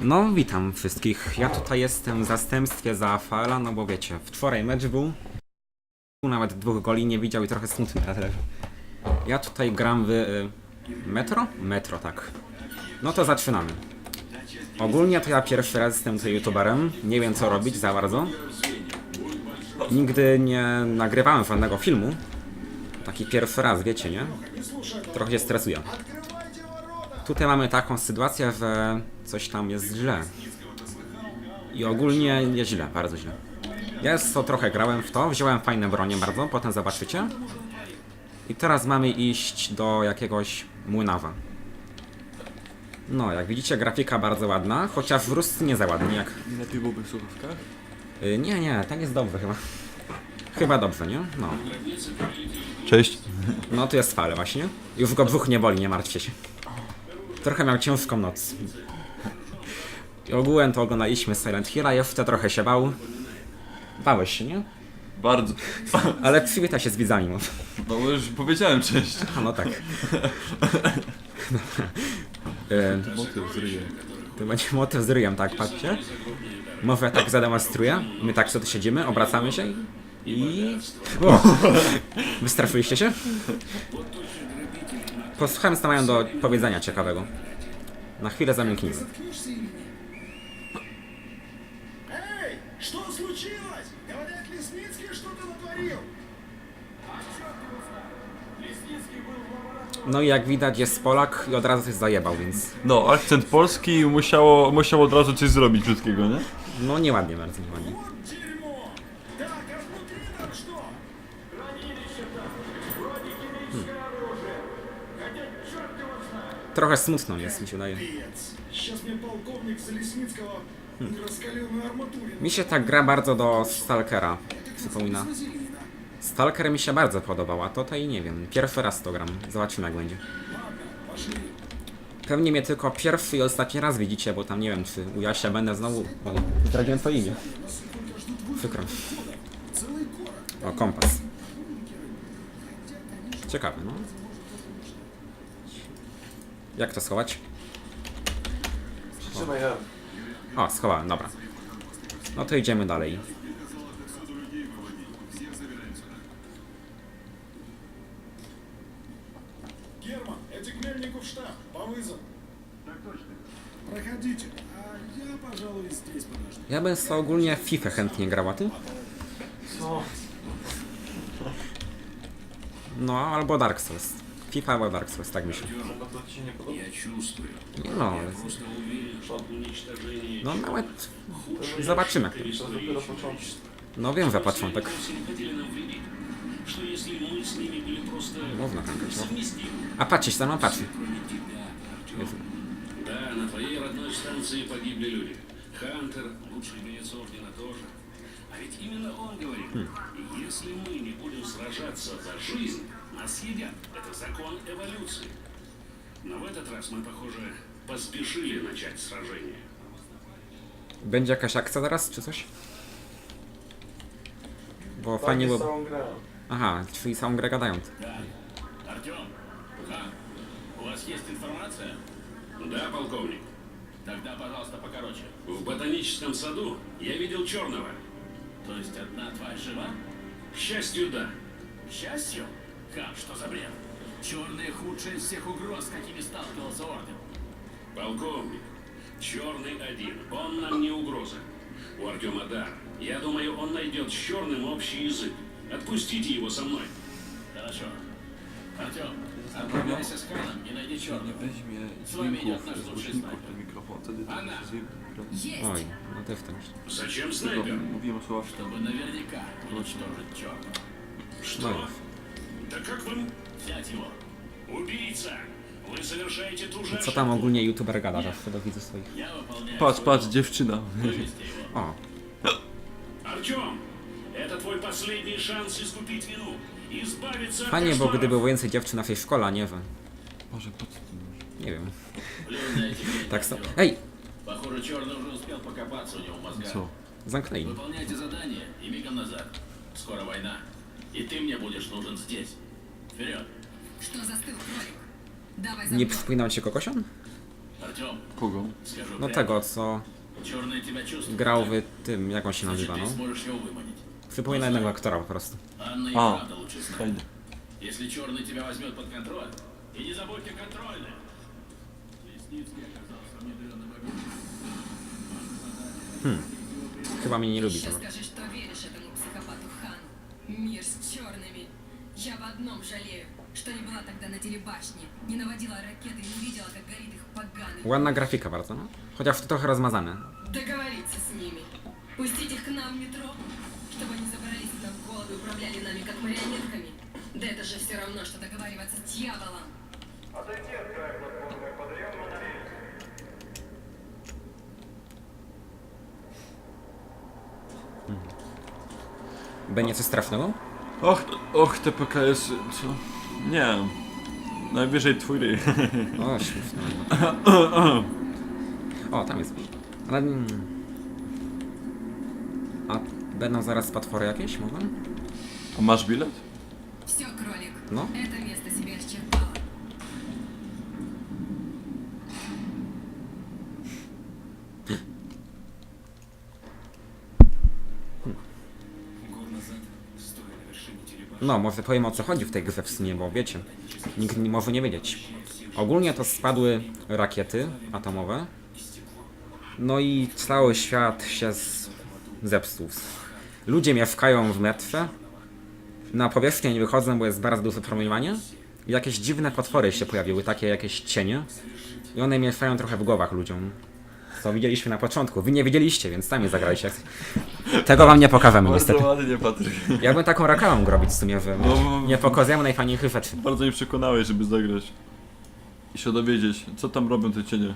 No, witam wszystkich. Ja tutaj jestem w zastępstwie za Fala, no bo wiecie, wczoraj mecz był. Nawet dwóch goli nie widział i trochę smutny leży. Ja tutaj gram w y, Metro? Metro, tak. No to zaczynamy. Ogólnie to ja pierwszy raz jestem tutaj youtuberem. Nie wiem co robić za bardzo. Nigdy nie nagrywałem żadnego filmu. Taki pierwszy raz, wiecie, nie? Trochę się stresuję. Tutaj mamy taką sytuację, że coś tam jest źle. I ogólnie jest źle, bardzo źle. Ja to trochę grałem w to, wziąłem fajne bronie bardzo, potem zobaczycie. I teraz mamy iść do jakiegoś młynarza. No, jak widzicie, grafika bardzo ładna, chociaż w nie za ładnie, jak... Lepiej byłoby w słuchawkach? Y, nie, nie, tak jest dobrze chyba. Chyba dobrze, nie? No. Cześć. No tu jest fale właśnie. Już go brzuch nie boli, nie martwcie się. Trochę miał ciężką noc. I ogółem to oglądaliśmy Silent Hilla, jeszcze trochę się bał. Bałeś się, nie? Bardzo. Ale przywita się z widzami. może. No bo już powiedziałem cześć. A no tak. E, Motyw z ryjem. to będzie motyw z ryjem, tak, patrzcie. Może tak zademonstruję. My tak sobie tu siedzimy, obracamy się i... i... O! Wystraszyliście się? Posłuchajmy, co mają do powiedzenia ciekawego. Na chwilę zamilknijmy. No i jak widać jest Polak i od razu coś zajebał, więc... No, akcent polski musiało, musiał od razu coś zrobić brzydkiego, nie? No nieładnie bardzo, nieładnie. trochę smutno jest, mi się wydaje. Hmm. Mi się ta gra bardzo do Stalkera przypomina. Stalker mi się bardzo podobała, to tej nie wiem. Pierwszy raz to gram. Zobaczymy jak będzie. Pewnie mnie tylko pierwszy i ostatni raz widzicie, bo tam nie wiem czy u Jasia będę znowu... O, zdradziłem to imię. Przykro. O, kompas. Ciekawe, no. Jak to schować? Trzymaj ja. O, schowałem, dobra. No to idziemy dalej. Герман, эти к мельнику в штаб. По вызову. Так точно. Проходите. А я, пожалуй, здесь подожду. Ja bym sobie ogólnie w FIFA chętnie grał, a ty? Co? No, albo Dark Souls. FIFA albo Dark Souls, tak myślę. No to ci się nie podoba? Я чувствую. Nie no, ale... Просто уверен, что уничтожение No nawet... Zobaczymy. jak to- To dopiero początek. No wiem, że początek. вовсе не хотели нам вредить. Что если мы с ними были просто Można tam grać. no. совместимы? A patrzcie, tam patrzcie. Кроме тебя, Артем. Jezu. Да, на твоей родной станции погибли люди. Хантер, лучший боец Ордена тоже. А ведь именно он говорит, если мы не будем сражаться за жизнь, нас съедят. Это закон эволюции. Но в этот раз мы, похоже, поспешили начать сражение. Będzie jakaś akcja zaraz, czy coś? Bo fajnie było... całą grę. Aha, czyli całą grę gadają. Артем, а, у вас есть информация? Да, полковник. Тогда, пожалуйста, покороче. В ботаническом саду я видел черного. То есть одна тварь жива? К счастью, да. К счастью? Как, что за бред? Черные худшие из всех угроз, какими сталкивался Орден. Полковник, Черный один, он нам не угроза. У Артема дар. Я думаю, он найдет с Черным общий язык. Отпустите его со мной. Хорошо. Артем, отправляйся с Ханом и найди Черного. С вами идет наш лучший снайпер. Она. Есть. Ой, вот это конечно. Зачем снайпер? Чтобы наверняка уничтожить Черного. Что? już. Да как вы... Взять его. Убийца! Вы совершаете ту же Co tam ogólnie youtuber gada zawsze do widzów swoich? Я выполняю Patrz, свой patrz, долг. dziewczyna. Вывести его. O, Артем, это твой последний шанс искупить вину. Избавиться от fajnie, bo кошмаров. gdyby było więcej dziewczyn na tej szkole, a nie że... Może po co ty mówisz? Nie wiem. Блин, дайте мне Tak so... Артём. Ej! Похоже, черный уже успел покопаться у него в мозгах. Co? Zamknęli. Выполняйте задание и мигом назад. Скоро война. И ты мне будешь нужен здесь. Вперед. Что застыл кролик? Давай за Nie мной. przypominał ci kogoś on? Артем, Kogo? скажу No прямо, tego, co черные тебя чувствуют. grał w tym, jak on się Значит, nazywa, ты no. сможешь его выманить. Przypomina innego aktora po prostu. Анна и А, правда лучше знает. Fajnie. Если черный тебя возьмет под контроль, и не забудьте контрольные. Лесницкий оказался внедренным агентом. Chyba mnie nie lubi. Еще to. скажи, что Мир с черными. Я в одном жалею, что не была тогда на телебашне, не наводила ракеты и не видела, как горит их поганый. Ładna grafika bardzo, no. Chociaż to trochę rozmazane. Договориться с ними. Пустить их к нам в метро, чтобы они забрались к нам в голову и управляли нами как марионетками. Да это же все равно, что договариваться с дьяволом. Będzie coś strasznego? Och, och, te PKS, co? Nie. Najwyżej twój ryj. O, śmieszne. O, tam jest. Ale... mm. A będą zaraz patwory jakieś, mogą? A masz bilet? Все, кролик, Ну? это место No, może powiem o co chodzi w tej grze w sumie, bo wiecie. Nikt nie może nie wiedzieć. Ogólnie to spadły rakiety atomowe. No i cały świat się zepsuł. Ludzie mieszkają w metrze. Na powierzchnię nie wychodzą, bo jest bardzo duże promieniowanie. I jakieś dziwne potwory się pojawiły, takie jakieś cienie. I one mieszają trochę w głowach ludziom. Co widzieliśmy na początku. Wy nie widzieliście, więc sami zagrajcie. Tego wam nie pokażemy Bardzo niestety. ładnie, Patryk. Ja bym taką reklamę mógł robić w sumie, że No, nie pokazujemy najfajniejszych rzeczy. Bardzo mnie przekonałeś, żeby zagrać. I się dowiedzieć, co tam robią te cienie.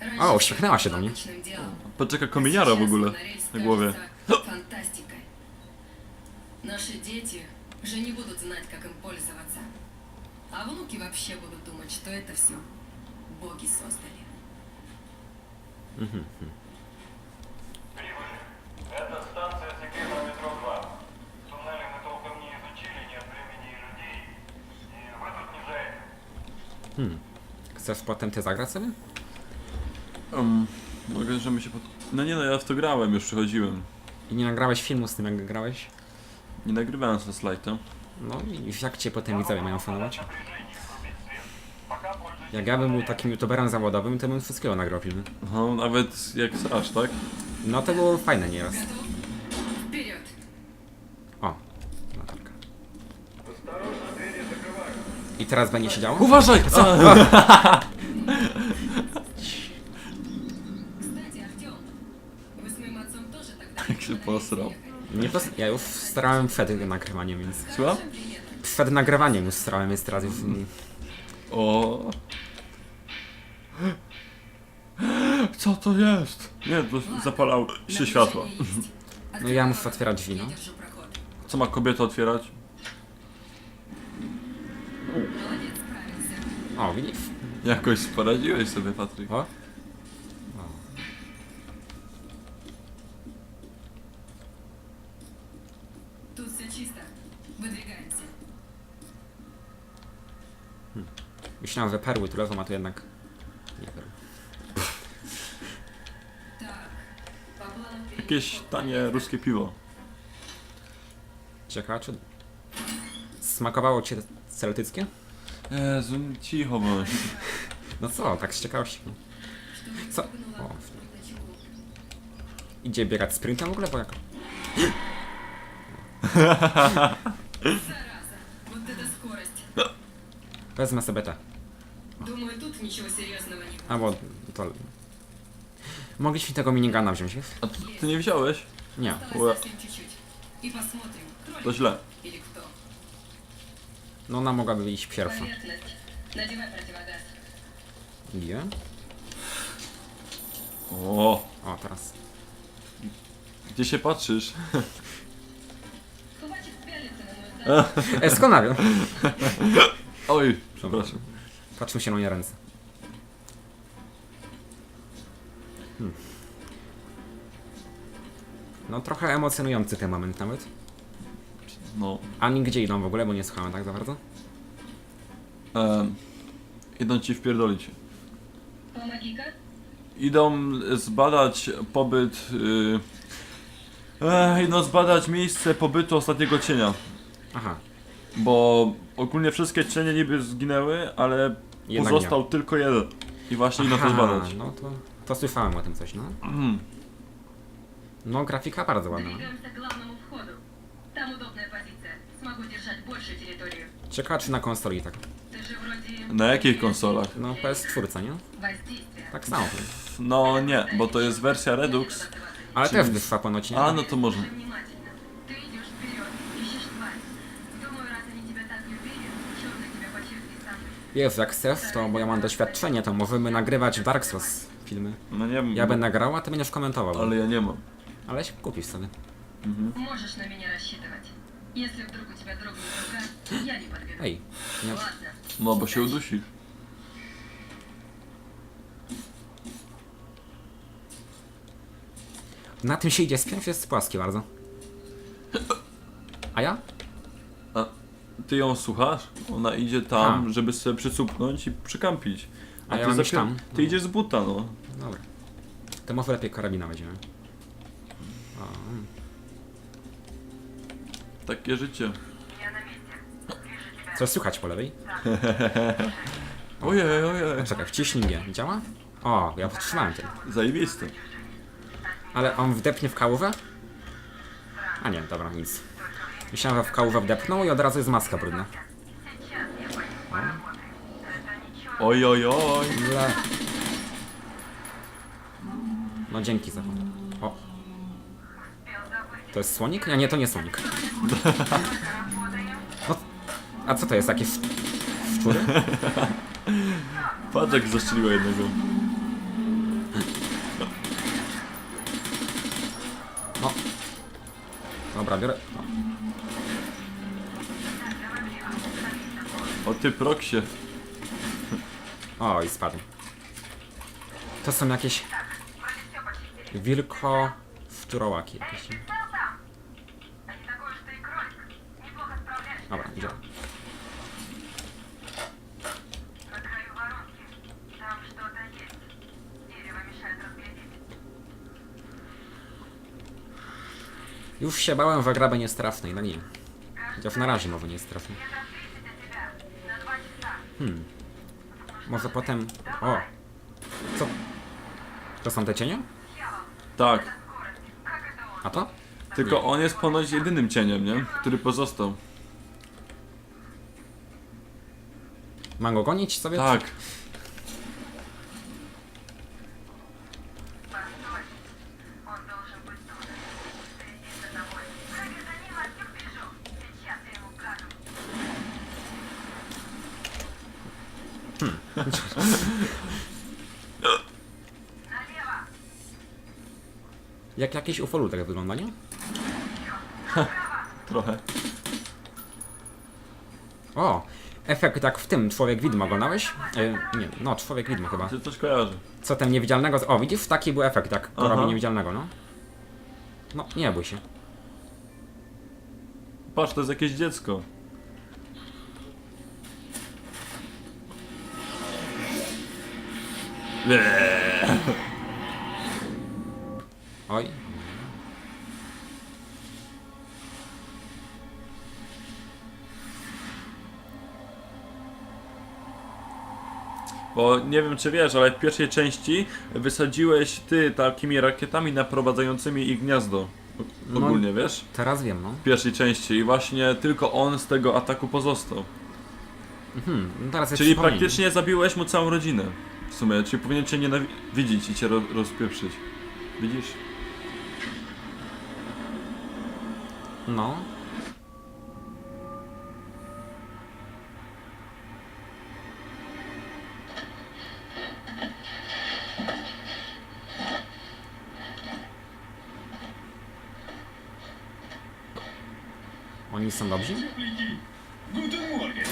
Раньше А, всё уśmiechnęła się было do mnie. обычным делом. Patrz jaka kominiara w ogóle na głowie. Фантастикой. Наши дети уже не будут знать, как им пользоваться. А внуки вообще будут думать, что это все боги создали. Это станция секретного метро 2. Туннели мы толком не изучили, нет времени и людей. И вы тут не зря. Chcesz potem ty zagrać sobie? Um, mogę, że my się pod... No nie no, ja w to grałem, już przychodziłem. I nie nagrałeś filmu z tym, jak grałeś? Nie nagrywałem z slajta. No i jak cię potem widzowie mają szanować? Jak ja bym był takim youtuberem zawodowym, to bym wszystkiego nagrał filmy. No, nawet jak aż, tak? No to było fajne nieraz. Готов? Вперед! O, latarka. I teraz będzie się działo? Uważaj! Co? Кстати, Артем, вы с моим отцом тоже тогда Как się posrał. Nie pos- ja już starałem przed nagrywaniem, więc... Słucham? Przed nagrywaniem już starałem, jest teraz już... mm, O. Co to jest? Nie, to zapalał się światło. No ja muszę otwierać drzwi, no. Я держу проход. Co ma kobieta otwierać? Молодец, справился. O, widzisz? Jakoś poradziłeś sobie, Patryk. O. Тут все чисто. Выдвигаемся. Myślałem, że perły tu leżą, a tu jednak... Jakieś tanie ruskie piwo. Ciekawe, czy... Smakowało cię celtyckie? Jezu, cicho bądź. No co, tak z ciekawości. no. Co? O, idzie biegać sprintem w ogóle, bo jak... Зараза. Вот это скорость. Wezmę sobie te. Думаю, тут ничего серьезного не будет. Albo to... Mogliśmy tego minigana wziąć, wiesz? A ty, ty nie wziąłeś? Nie. Осталось совсем чуть-чуть. И посмотрим, кролик To źle. или кто. No ona mogłaby iść pierwsza. Поверхность. Надевай противогаз. Gdzie? O, O, teraz. gdzie się patrzysz? Хватит пялиться на мой зад. E, skąd wiem? Oj, przepraszam. Patrzmy się na moje ręce. No trochę emocjonujący ten moment nawet. No, A gdzie idą w ogóle, bo nie słuchamy tak za bardzo? em, idą ci wpierdolić. Mama Gika? Idą zbadać pobyt. Yy, e, idą zbadać miejsce pobytu ostatniego cienia. Aha, Bo ogólnie wszystkie cienie niby zginęły, ale Jednak nie. pozostał tylko jeden. I właśnie idą to Aha, zbadać. no to, to słyszałem o tym coś, no. Mhm. No, grafika bardzo ładna. Двигаемся к главному входу. Там удобная позиция. Смогу держать большую территорию. Ciekawe czy na konsoli tak. Ты же вроде... Na jakich konsolach? No, PS4, nie? Воздействие. Tak samo. No nie, bo to jest wersja Redux. Ale też wyszła ponoć, nie? A, no to może. Внимательно. Ты идешь вперед, ищешь тварь. Думаю, раз они тебя так не убили, черный тебя почувствует сам. Jezu, jak chcesz, to bo ja mam doświadczenie, to możemy nagrywać w Dark Souls filmy. No nie wiem. Ja będę grał, a ty będziesz komentował. Ale ja nie mam. Ale się kupisz sobie. Можешь на меня рассчитывать. Если вдруг у тебя дрогнет рука, я не подведу. Ej, nie, Ладно. No bo się udusi. na tym się idzie spiąć, jest płaskie bardzo. A ja? A ty ją słuchasz? Ona idzie tam, A. żeby sobie przycupnąć i przykampić. A ja ty mam iść zapier- tam. Ty idziesz z buta, no. Dobra. To może lepiej karabina weźmiemy. Takie życie. coś słychać po lewej? Ojej, ojej. Czekaj, wciśnij G. Działa? O, ja powstrzymałem ten. Zajebiste. Ale on wdepnie w kałówę? A nie, dobra, nic. Myślałem, że w kałówę wdepnął i od razu jest maska brudna. Oj, oj, oj. No dzięki za to. To jest słonik? Nie, nie, to nie słonik. No, a co to jest? Takie sz- szczury? Patrz jak zastrzeliła jednego. No. Dobra, biorę. O ty proksie. O, i spadł. To są jakieś... Wilko... Szczurołaki jakieś. Już się bałem wagraby niestrafnej, no nie. Chociaż na razie mowy niestrafnej. Hmm. Może potem... O! Co? To są te cienie? Tak, A to? tylko on jest ponoć jedynym cieniem, nie? Który pozostał. Mam go gonić sobie? Tak. Jak jakieś ufolu tak wygląda, nie? Trochę. O! Efekt jak w tym, Człowiek Widmo oglądałeś? E, nie, no, Człowiek Widmo chyba. Czy coś kojarzy? Co ten niewidzialnego... O, widzisz? Taki był efekt, jak Aha. robi niewidzialnego, no. No, nie bój się. Patrz, to jest jakieś dziecko. Oj. Bo nie wiem czy wiesz, ale w pierwszej części wysadziłeś ty takimi rakietami naprowadzającymi ich gniazdo. No. Ogólnie wiesz? Teraz wiem, no. W pierwszej części i właśnie tylko on z tego ataku pozostał. Hmm, no teraz Czyli praktycznie zabiłeś mu całą rodzinę. W sumie, czyli powinien cię nienawidzić i cię ro rozpieprzyć. Widzisz? No. Oni są dobrzy?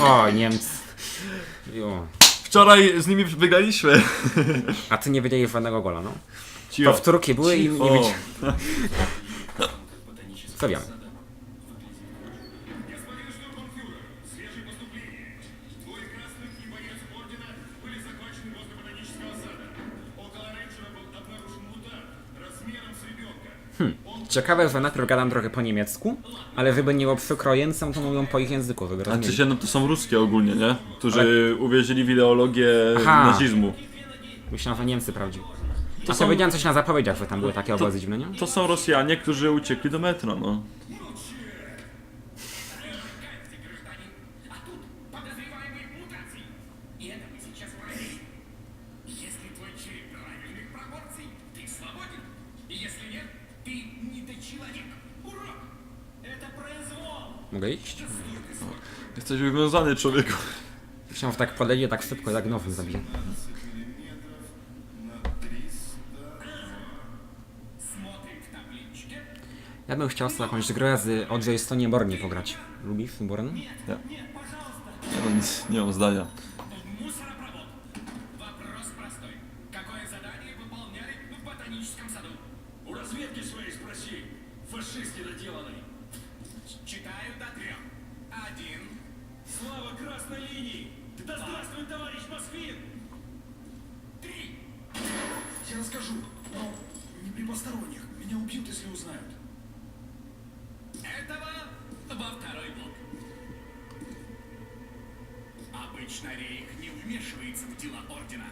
O, Niemcy. Jo. Wczoraj z nimi wygraliśmy. A ty nie wiedzieli żadnego gola, no. Cicho. Powtórki były i nie wiedzieli. Co wiem. Hmm. Ciekawe, że najpierw gadam trochę po niemiecku, ale żeby nie było przykro Jęcom, to mówią po ich języku, żeby A czy rozumieli. się, no to są ruskie ogólnie, nie? Którzy uwierzyli w ideologię Aha. nazizmu. Myślałem, że Niemcy prawdziwi. To To są- widziałem coś na zapowiedziach, że tam były takie obozy dziwne, nie? To są Rosjanie, którzy uciekli do metro, no. Mogę iść? Jesteś wywiązany, człowieku. Myślałem, że tak podejdzie tak szybko, jak nowy zabije. Смотрим в табличке. Ja bym chciał sobie jakąś grę z Odrzej Stonie Bornie pograć. Lubisz Born? Ja. Nie mam, nic- nie mam zdania. Мусоропровод. Вопрос простой. Какое задание выполняли в ботаническом саду? У разведки своей спроси. Фашисты доделанные. Читаю до трех. Один. Слава красной линии. Да здравствует товарищ Москвин. Три. Я расскажу, но не при посторонних. Меня убьют, если узнают. Этого во второй блок. Обычно Рейх не вмешивается в дела Ордена.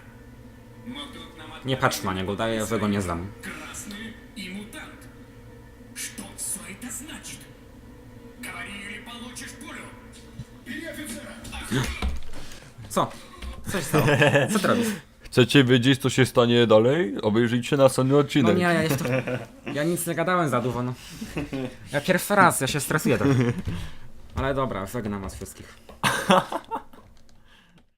Но тут нам Nie patrz na niego, daję, że go nie znam. Красный и мутант. Что все это значит? Co? Co się stało? Co ty robisz? Chcecie wiedzieć, co się stanie dalej? Obejrzyjcie następny No odcinek. nie, ja jeszcze... Ja nic nie gadałem za dużo, no. Ja pierwszy raz, ja się stresuję trochę. Ale dobra, żegnam was wszystkich.